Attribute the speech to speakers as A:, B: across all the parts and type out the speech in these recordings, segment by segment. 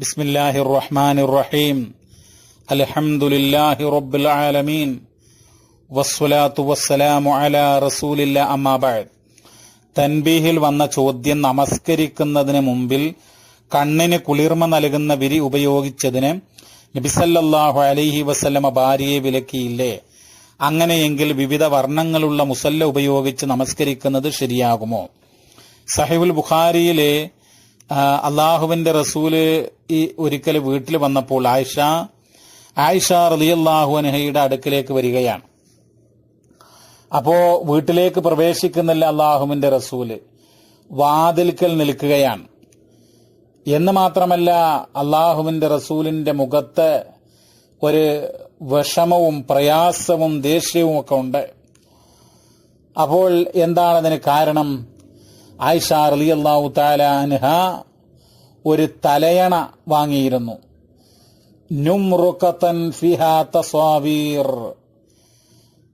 A: بسم الله الرحمن الرحيم الحمد لله رب العالمين والصلاة والسلام على رسول الله أما بعد തൻബീഹിൽ വന്ന ചോദ്യം നമസ്കരിക്കുന്നതിന് മുമ്പിൽ കണ്ണിന് കുളിർമ നൽകുന്ന വിരി ഉപയോഗിച്ചതിന് നബിസല്ലാഹു അലൈഹി വസല്ലമ ഭാര്യയെ വിലക്കിയില്ലേ അങ്ങനെയെങ്കിൽ വിവിധ വർണ്ണങ്ങളുള്ള മുസല്ല ഉപയോഗിച്ച് നമസ്കരിക്കുന്നത് ശരിയാകുമോ സഹിബുൽ ബുഖാരിയിലെ ആ, അള്ളാഹുവിന്റെ റസൂൽ ഈ ഒരിക്കൽ വീട്ടിൽ വന്നപ്പോൾ ആയിഷ ആയിഷ റളിയല്ലാഹു അനഹയുടെ അടുക്കിലേക്ക് വരികയാണ്. അപ്പോ വീട്ടിലേക്ക് പ്രവേശിക്കുന്നില്ല അള്ളാഹുവിന്റെ റസൂൽ. വാതിൽക്കൽ നിൽക്കുകയാണ്. എന്ന് മാത്രമല്ല അള്ളാഹുവിന്റെ റസൂലിന്റെ മുഖത്ത് ഒരു വിഷമവും പ്രയാസവും ദേഷ്യവും ഒക്കെ ഉണ്ട്. അപ്പോൾ എന്താണ് അതിന് കാരണം? ആയിഷ അലി അള്ളാഹു താലാൻഹ ഒരു തലയണ വാങ്ങിയിരുന്നു.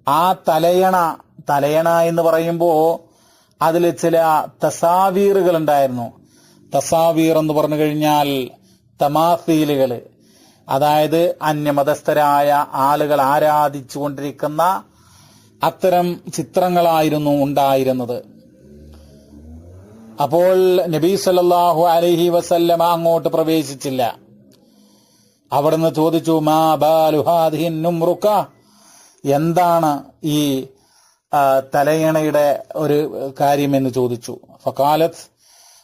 A: ആ തലയണ തലയണ എന്ന് പറയുമ്പോ അതിൽ ചില തസാവീറുകൾ ഉണ്ടായിരുന്നു തസാവീർ എന്ന് പറഞ്ഞു കഴിഞ്ഞാൽ തമാസീലുകൾ അതായത് അന്യമതസ്ഥരായ ആളുകൾ ആരാധിച്ചുകൊണ്ടിരിക്കുന്ന അത്തരം ചിത്രങ്ങളായിരുന്നു ഉണ്ടായിരുന്നത്. അപ്പോൾ നബി സല്ലാഹു അലഹി വസല്ലമ അങ്ങോട്ട് പ്രവേശിച്ചില്ല. അവിടുന്ന് ചോദിച്ചു മാ ബാലു ഹാദിഹിൻ എന്താണ് ഈ തലയണയുടെ ഒരു കാര്യം? എന്ന് ചോദിച്ചു. ഫക്കാലത്ത്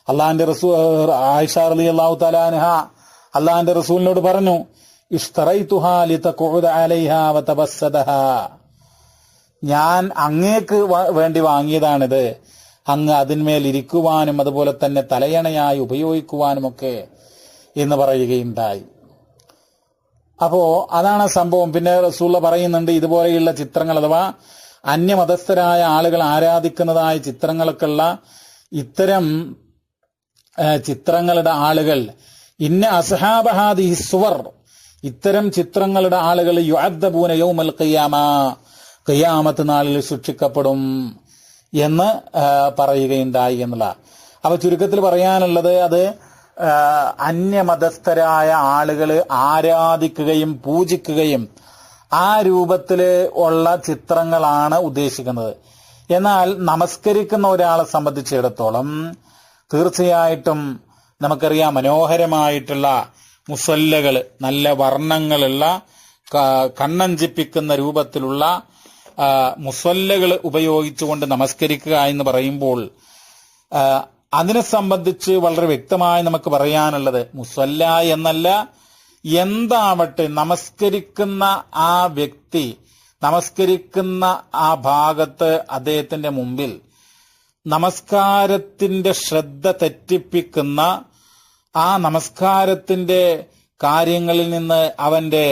A: അള്ളാന്റെ റസൂ ആയിഷ അലി അള്ളാഹു തലാൻഹ അള്ളാന്റെ റസൂലിനോട് പറഞ്ഞു ഞാൻ അങ്ങേക്ക് വേണ്ടി വാങ്ങിയതാണിത്. അങ്ങ് അതിന്മേൽ ഇരിക്കുവാനും അതുപോലെ തന്നെ തലയണയായി ഉപയോഗിക്കുവാനുമൊക്കെ എന്ന് പറയുകയുണ്ടായി. അപ്പോ അതാണ് സംഭവം. പിന്നെ റസൂള്ള പറയുന്നുണ്ട് ഇതുപോലെയുള്ള ചിത്രങ്ങൾ അഥവാ അന്യമതസ്ഥരായ ആളുകൾ ആരാധിക്കുന്നതായ ചിത്രങ്ങൾക്കുള്ള ഇത്തരം ചിത്രങ്ങളുടെ ആളുകൾ ഇന്ന അസഹാബഹാദി സുവർ ഇത്തരം ചിത്രങ്ങളുടെ ആളുകൾ യുഅദ്ദബൂന യൗമൽ ഖിയാമ ഖിയാമത്ത് നാളിൽ ശിക്ഷിക്കപ്പെടും എന്ന് പറയുകയുണ്ടായി എന്നുള്ള. അപ്പൊ ചുരുക്കത്തിൽ പറയാനുള്ളത് അത് അന്യമതസ്ഥരായ ആളുകൾ ആരാധിക്കുകയും പൂജിക്കുകയും ആ രൂപത്തിൽ ഉള്ള ചിത്രങ്ങളാണ് ഉദ്ദേശിക്കുന്നത്. എന്നാൽ നമസ്കരിക്കുന്ന ഒരാളെ സംബന്ധിച്ചിടത്തോളം തീർച്ചയായിട്ടും നമുക്കറിയാം മനോഹരമായിട്ടുള്ള മുസല്ലകൾ നല്ല വർണങ്ങളുള്ള കണ്ണഞ്ചിപ്പിക്കുന്ന രൂപത്തിലുള്ള മുസല്ലകൾ ഉപയോഗിച്ചുകൊണ്ട് നമസ്കരിക്കുക എന്ന് പറയുമ്പോൾ അതിനെ സംബന്ധിച്ച് വളരെ വ്യക്തമായി നമുക്ക് പറയാനുള്ളത് മുസല്ല എന്നല്ല എന്താവട്ടെ നമസ്കരിക്കുന്ന ആ വ്യക്തി നമസ്കരിക്കുന്ന ആ ഭാഗത്ത് അദ്ദേഹത്തിന്റെ മുമ്പിൽ നമസ്കാരത്തിന്റെ ശ്രദ്ധ തെറ്റിപ്പിക്കുന്ന ആ നമസ്കാരത്തിന്റെ കാര്യങ്ങളിൽ നിന്ന് അവന്റെ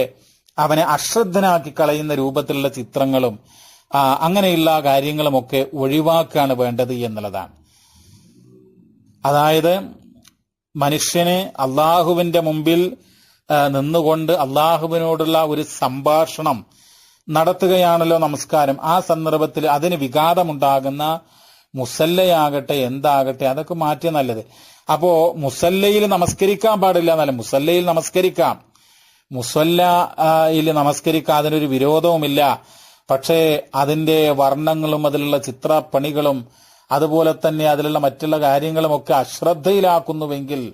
A: അവനെ അശ്രദ്ധനാക്കി കളയുന്ന രൂപത്തിലുള്ള ചിത്രങ്ങളും അങ്ങനെയുള്ള കാര്യങ്ങളുമൊക്കെ ഒഴിവാക്കുകയാണ് വേണ്ടത് എന്നുള്ളതാണ്. അതായത് മനുഷ്യനെ അള്ളാഹുവിന്റെ മുമ്പിൽ നിന്നുകൊണ്ട് അള്ളാഹുവിനോടുള്ള ഒരു സംഭാഷണം നടത്തുകയാണല്ലോ നമസ്കാരം. ആ സന്ദർഭത്തിൽ അതിന് വിഘാതമുണ്ടാകുന്ന മുസല്ലയാകട്ടെ എന്താകട്ടെ അതൊക്കെ മാറ്റിയ നല്ലത്. അപ്പോ മുസല്ലയിൽ നമസ്കരിക്കാൻ പാടില്ല എന്നല്ല മുസല്ലയിൽ നമസ്കരിക്കാം. മുസല്ലയിൽ നമസ്കരിക്കാൻ അതിനൊരു വിരോധവുമില്ല. പക്ഷേ അതിന്റെ വർണങ്ങളും അതിലുള്ള ചിത്രപ്പണികളും അതുപോലെ തന്നെ അതിലുള്ള മറ്റുള്ള കാര്യങ്ങളും ഒക്കെ അശ്രദ്ധയിലാക്കുന്നുവെങ്കിൽ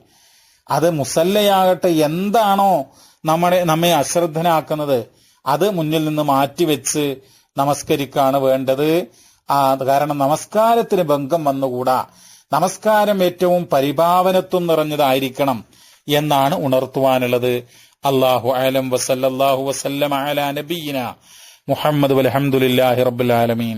A: അത് മുസല്ലയാകട്ടെ എന്താണോ നമ്മളെ നമ്മെ അശ്രദ്ധനാക്കുന്നത് അത് മുന്നിൽ നിന്ന് മാറ്റിവെച്ച് നമസ്കരിക്കാണ് വേണ്ടത്. കാരണം നമസ്കാരത്തിന് ഭംഗം വന്നുകൂടാ. നമസ്കാരം ഏറ്റവും പരിഭാവനത്വം നിറഞ്ഞതായിരിക്കണം എന്നാണ് ഉണർത്തുവാനുള്ളത്. അള്ളാഹു അലം വസല്ലാഹു വസല്ലം അല നബീന മുഹമ്മദ് അലഹമുല്ലാഹി റബുലാലമീൻ